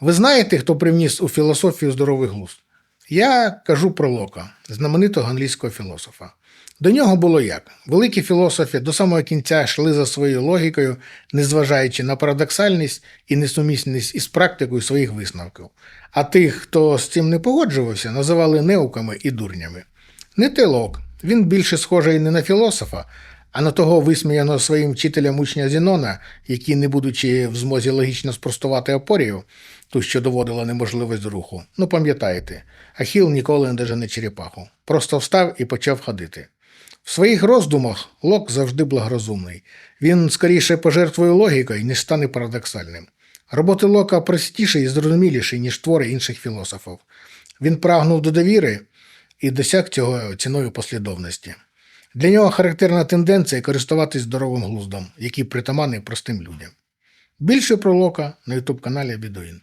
Ви знаєте, хто привніс у філософію здоровий глузд? Я кажу про Лока, знаменитого англійського філософа. До нього було як? Великі філософи до самого кінця йшли за своєю логікою, незважаючи на парадоксальність і несумісність із практикою своїх висновків. А тих, хто з цим не погоджувався, називали неуками і дурнями. Не те Лок, він більше схожий не на філософа, а на того висміяного своїм вчителем учня Зінона, який, не будучи в змозі логічно спростувати опорію, ту, що доводила неможливість руху. Ну, пам'ятаєте, Ахіл ніколи не дожене черепаху. Просто встав і почав ходити. В своїх роздумах Лок завжди благорозумний. Він скоріше пожертвує логікою, ніж стане парадоксальним. Роботи Лока простіші і зрозуміліші, ніж твори інших філософів. Він прагнув до довіри і досяг цього ціною послідовності. Для нього характерна тенденція користуватись здоровим глуздом, який притаманний простим людям. Більше про Лока на ютуб каналі Бідуїн.